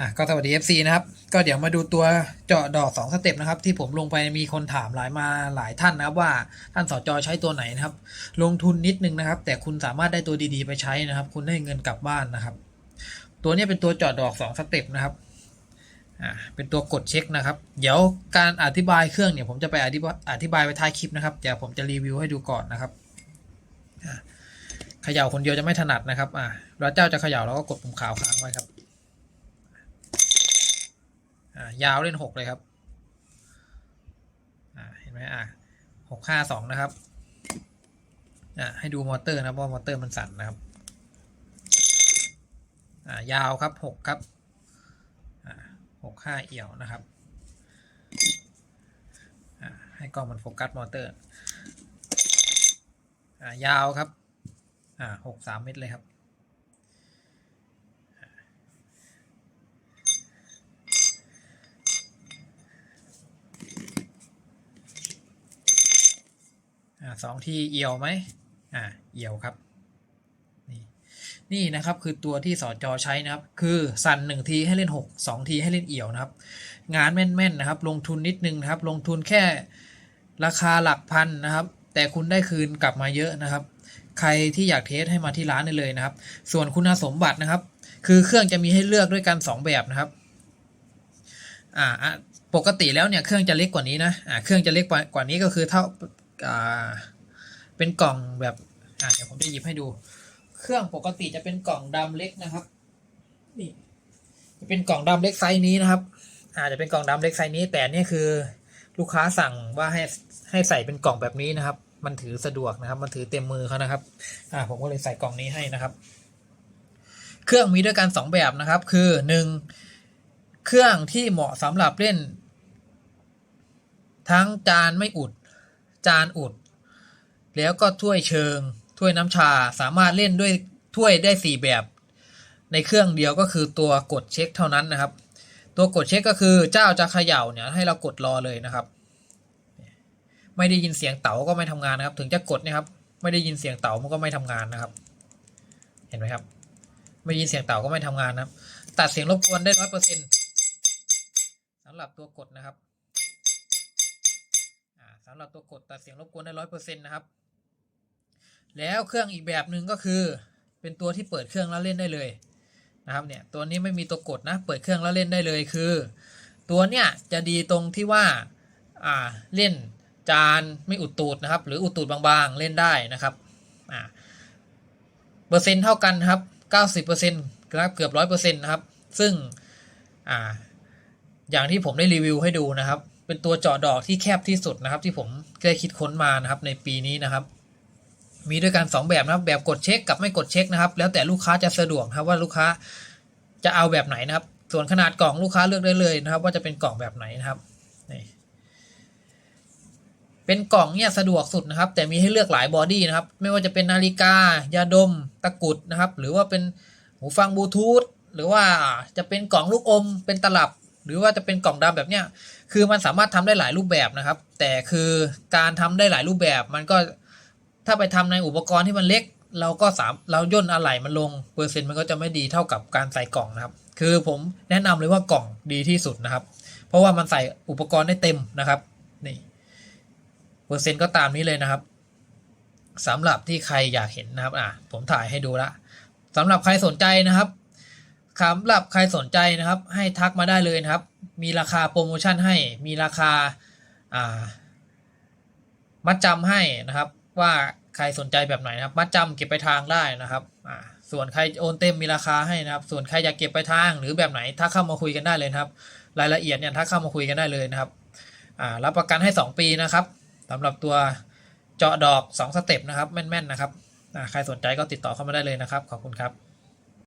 อะก็สวัสดี FC นะครับ ก็เดี๋ยวมาดูตัวเจาะดอกสองสเต็ปนะครับ ที่ผมลงไปมีคนถามหลายมาหลายท่านนะครับว่าท่านสจใช้ตัวไหนนะครับ ลงทุนนิดนึงนะครับ แต่คุณสามารถได้ตัวดีๆ ไปใช้นะครับ คุณได้เงินกลับบ้านนะครับ ตัวนี้เป็นตัวเจาะดอกสองสเต็ปนะครับอ่าเป็นตัวกดเช็คนะครับ เดี๋ยวการอธิบายเครื่องเนี่ยผมจะไปอธิบายอธิบายไว้ท้ายคลิปนะครับเดี๋ยวผมจะรีวิวให้ดูก่อนนะครับเขย่าคนเดียวจะไม่ถนัดนะครับอ่าเราเจ้าจะเขย่าเราก็กดปุ่มขาวค้างไว้ครับ อ่ายาวเล่นหกเลยครับเห็นไหมอ่าหกห้าสองนะครับอ่าให้ดูมอเตอร์นะว่ามอเตอร์มันสั่นนะครับอ่ายาวครับหกครับอ่าหกห้าเอี่ยวนะครับอ่าให้กล้องมันโฟกัสมอเตอร์อ่ายาวครับอ่าหกสามเมตรเลยครับ อ่าสองทีเอี่ยวไหมอ่าเอี่ยวครับ นี่นี่นะครับคือตัวที่สอจอใช้นะครับ คือสั่นหนึ่งทีให้เล่นหกสองทีให้เล่นเอี่ยวนะครับ งานแม่นๆนะครับ ลงทุนนิดนึงนะครับ ลงทุนแค่ราคาหลักพันนะครับ แต่คุณได้คืนกลับมาเยอะนะครับ ใครที่อยากเทสให้มาที่ร้านได้เลยนะครับ ส่วนคุณสมบัตินะครับ คือเครื่องจะมีให้เลือกด้วยกันสองแบบนะครับอ่าปกติแล้วเนี่ยเครื่องจะเล็กกว่านี้นะอ่าเครื่องจะเล็กกว่านี้ก็คือเท่า เป็นกล่องแบบอ่าเดี๋ยวผมจะหยิบให้ดู เครื่องปกติจะเป็นกล่องดำเล็กนะครับนี่จะเป็นกล่องดำเล็กไซส์นี้นะครับ อาจจะเป็นกล่องดำเล็กไซส์นี้ แต่นี่คือลูกค้าสั่งว่าให้ให้ใส่เป็นกล่องแบบนี้นะครับ มันถือสะดวกนะครับ มันถือเต็มมือเขานะครับ อ่าผมก็เลยใส่กล่องนี้ให้นะครับ เครื่องมีด้วยกันสองแบบนะครับ คือหนึ่งเครื่องที่เหมาะสำหรับเล่น ทั้งจานไม่อุด จานอุด แล้วก็ถ้วยเชิง ถ้วยน้ำชาสามารถเล่นด้วยถ้วยได้สี่แบบ ในเครื่องเดียวก็คือตัวกดเช็คเท่านั้นนะครับ ตัวกดเช็คก็คือเจ้าจะเขย่าเนี่ยให้เรากดรอเลยนะครับ ไม่ได้ยินเสียงเต๋าก็ไม่ทำงานนะครับ ถึงจะกดนะครับ ไม่ได้ยินเสียงเต๋ามันก็ไม่ทำงานนะครับ เห็นไหมครับ ไม่ได้ยินเสียงเต๋าก็ไม่ทำงานนะครับ ตัดเสียงรบกวนได้ร้อยเปอร์เซ็นต์สำหรับตัวกดนะครับ สำหรับตัวกดตัดเสียงรบกวนได้ร้อยเปอร์เซ็นต์นะครับ แล้วเครื่องอีกแบบหนึ่งก็คือ เป็นตัวที่เปิดเครื่องแล้วเล่นได้เลยนะครับเนี่ยตัวนี้ไม่มีตัวกดนะ เปิดเครื่องแล้วเล่นได้เลยคือ ตัวเนี้ยจะดีตรงที่ว่าอ่าเล่นจานไม่อุดตูดนะครับ หรืออุดตูดบางๆเล่นได้นะครับอ่าเปอร์เซ็นต์เท่ากันครับเก้าสิบเปอร์เซ็นต์ครับเกือบร้อยเปอร์เซ็นต์นะครับ ซึ่งอ่าอย่างที่ผมได้รีวิวให้ดูนะครับ เป็นตัวเจาะดอกที่แคบที่สุดนะครับ ที่ผมได้คิดค้นมานะครับ ในปีนี้นะครับ มีด้วยกัน2แบบนะครับแบบกดเช็คกับไม่กดเช็คนะครับ แล้วแต่ลูกค้าจะสะดวกครับว่าลูกค้าจะเอาแบบไหนนะครับ ส่วนขนาดกล่องลูกค้าเลือกได้เลยนะครับ ว่าจะเป็นกล่องแบบไหนนะครับนี่เป็นกล่องเนี่ยสะดวกสุดนะครับ แต่มีให้เลือกหลายบอดี้นะครับ ไม่ว่าจะเป็นนาฬิกา ยาดม ตะกุดนะครับ หรือว่าเป็นหูฟังบลูทูธหรือว่าจะเป็นกล่องลูกอม เป็นตลับ หรือว่าจะเป็นกล่องดำแบบเนี้ยคือมันสามารถทำได้หลายรูปแบบนะครับ แต่คือการทำได้หลายรูปแบบมันก็ถ้าไปทำในอุปกรณ์ที่มันเล็ก เราก็สามเราย่นอะไหล่มันลงเปอร์เซ็นต์มันก็จะไม่ดีเท่ากับการใส่กล่องนะครับ คือผมแนะนำเลยว่ากล่องดีที่สุดนะครับ เพราะว่ามันใส่อุปกรณ์ได้เต็มนะครับนี่เปอร์เซ็นต์ก็ตามนี้เลยนะครับสำหรับที่ใครอยากเห็นนะครับ อะ ผมถ่ายให้ดูละสำหรับใครสนใจนะครับ สำหรับใครสนใจนะครับ ให้ทักมาได้เลยนะครับ มีราคาโปรโมชั่นให้มีราคาอ่ามัดจำให้นะครับ ว่าใครสนใจแบบไหนนะครับ มัดจำเก็บไปทางได้นะครับอ่าส่วนใครโอนเต็มมีราคาให้นะครับ ส่วนใครอยากเก็บไปทางหรือแบบไหนถ้าเข้ามาคุยกันได้เลยครับ รายละเอียดเนี่ยถ้าเข้ามาคุยกันได้เลยนะครับอ่ารับประกันให้ 2 ปีนะครับสำหรับตัวเจาะดอก 2 สเต็ปนะครับแม่นๆนะครับอ่าใครสนใจก็ติดต่อเข้ามาได้เลยนะครับ ขอบคุณครับ